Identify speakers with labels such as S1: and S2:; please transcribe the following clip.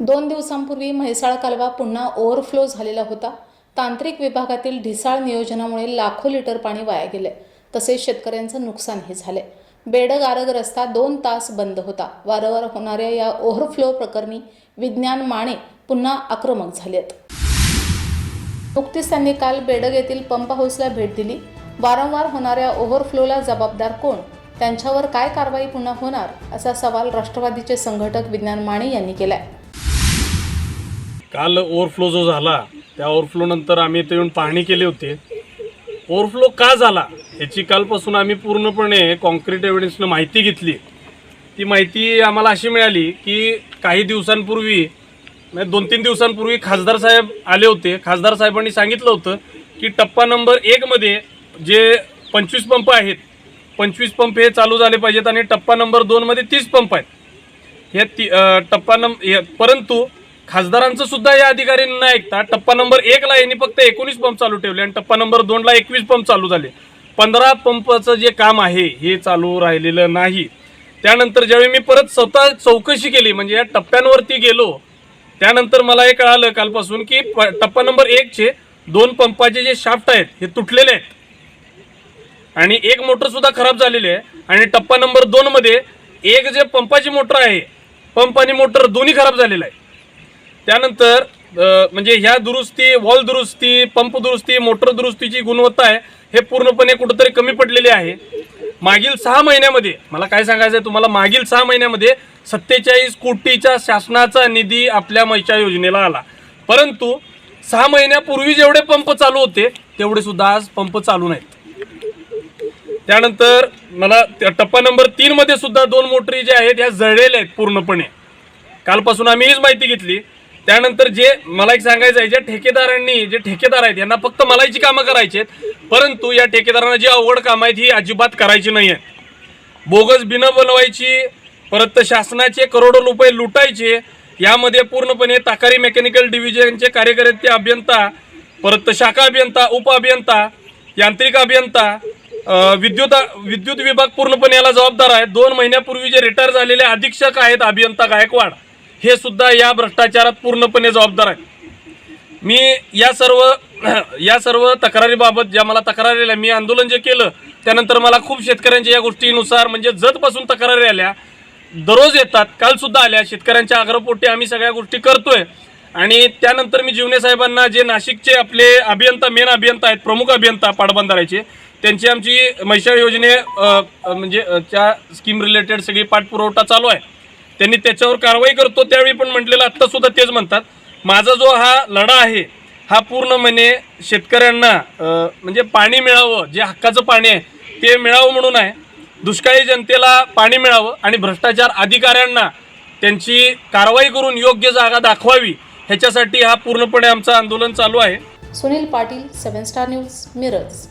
S1: दोन दिवसांपूर्वी म्हैसाळ कालवा पुन्हा ओव्हरफ्लो झालेला होता. तांत्रिक विभागातील ढिसाळ नियोजनामुळे लाखो लिटर पाणी वाया गेले. तसेच शेतकऱ्यांचं नुकसानही झाले. बेडगारग रस्ता दोन तास बंद होता. वारंवार होणाऱ्या या ओव्हरफ्लो प्रकरणी विज्ञान माने पुन्हा आक्रमक झालेत. नुकतीच त्यांनी काल बेडग येथील पंप हाऊसला भेट दिली. वारंवार होणाऱ्या ओव्हरफ्लोला जबाबदार कोण? त्यांच्यावर काय कारवाई पुन्हा होणार? असा सवाल राष्ट्रवादीचे संघटक विज्ञान माने यांनी केलाय.
S2: काल ओव्हरफ्लो जो झाला त्या ओव्हरफ्लोनंतर आम्ही इथे येऊन पाहणी केली होती. ओव्हरफ्लो का झाला याची कालपासून आम्ही पूर्णपणे कॉन्क्रीट एव्हिडन्सनं माहिती घेतली. ती माहिती आम्हाला अशी मिळाली की काही दिवसांपूर्वी म्हणजे दोन तीन दिवसांपूर्वी खासदार साहेब आले होते. खासदार साहेबांनी सांगितलं होतं की टप्पा नंबर एकमध्ये जे पंचवीस पंप आहेत पंचवीस पंप हे चालू झाले पाहिजेत आणि टप्पा नंबर दोनमध्ये तीस पंप आहेत. हे ती टप्पा नं परंतु खासदारांचं सुद्धा या अधिकाऱ्यांनी ऐकता. टप्पा नंबर एकला यांनी फक्त एकोणीस पंप चालू ठेवले आणि टप्पा नंबर दोनला एकवीस पंप चालू झाले. पंधरा पंपाचं जे काम आहे हे चालू राहिलेलं नाही. त्यानंतर ज्यावेळी मी परत स्वतः चौकशी केली म्हणजे या टप्प्यांवरती गेलो त्यानंतर मला हे कळालं कालपासून की प- टप्पा नंबर एकचे दोन पंपाचे जे शाफ्ट आहेत हे तुटलेले आहेत. आणि एक मोटर सुद्धा खराब झालेली आहे. आणि टप्पा नंबर दोन मध्ये एक जे पंपाची मोटर आहे पंप आणि मोटर दोन्ही खराब झालेलं आहे. त्यानंतर म्हणजे ह्या दुरुस्ती वॉल दुरुस्ती पंप दुरुस्ती मोटर दुरुस्तीची गुणवत्ता आहे हे पूर्णपणे कुठंतरी कमी पडलेली आहे. मागील सहा महिन्यामध्ये मला काय सांगायचं आहे तुम्हाला मागील सहा महिन्यामध्ये सत्तेचाळीस कोटीच्या शासनाचा निधी आपल्या मैच्या योजनेला आला. परंतु सहा महिन्यापूर्वी जेवढे पंप चालू होते तेवढे सुद्धा आज पंप चालू नाहीत. त्यानंतर मला त्या टप्पा नंबर तीन मध्ये सुद्धा दोन मोटरी ज्या आहेत ह्या जळलेल्या आहेत पूर्णपणे. कालपासून आम्ही हीच माहिती घेतली त्यानंतर जे मला एक सांगायचं आहे ज्या ठेकेदारांनी जे ठेकेदार आहेत यांना फक्त मलाईची कामं करायची आहेत परंतु या ठेकेदारांना जी अवघड कामं आहेत ही अजिबात करायची नाही आहेत बोगस बिनं बनवायची परत शासनाचे करोडो रुपये लुटायचे यामध्ये पूर्णपणे ताकारी मेकॅनिकल डिव्हिजनचे कार्यकर्ते अभियंता परत शाखा अभियंता उप अभियंता यांत्रिक अभियंता विद्युत विद्युत विभाग पूर्णपणे याला जबाबदार आहे. दोन महिन्यापूर्वी जे रिटायर झालेले अधीक्षक आहेत अभियंता गायकवाड हे सुद्धा या भ्रष्टाचारात पूर्णपणे जबाबदार आहे. मी या सर्व या सर्व तक्रारीबाबत ज्या मला तक्रारी आल्या मी आंदोलन जे केलं त्यानंतर मला खूप शेतकऱ्यांच्या या गोष्टीनुसार म्हणजे जतपासून तक्रारी आल्या दररोज येतात कालसुद्धा आल्या शेतकऱ्यांच्या आग्रहपोटी आम्ही सगळ्या गोष्टी करतोय. आणि त्यानंतर मी जीवने साहेबांना जे नाशिकचे आपले अभियंता मेन अभियंता आहेत प्रमुख अभियंता पाटबंधाराचे त्यांची आमची मैशाळ योजने म्हणजे त्या स्कीम रिलेटेड सगळी पाठपुरवठा चालू आहे. त्यांनी त्याच्यावर कारवाई करतो त्यावेळी पण म्हटलेलं आत्ता सुद्धा तेच म्हणतात. माझा जो हा लढा आहे हा पूर्णपणे शेतकऱ्यांना म्हणजे पाणी मिळावं जे हक्काचं पाणी आहे ते मिळावं म्हणून आहे. दुष्काळी जनतेला पाणी मिळावं आणि भ्रष्टाचार अधिकाऱ्यांना त्यांची कारवाई करून योग्य जागा दाखवावी ह्याच्यासाठी हा पूर्णपणे आमचं आंदोलन चालू आहे.
S1: Sunil Patil seven star news Miraj.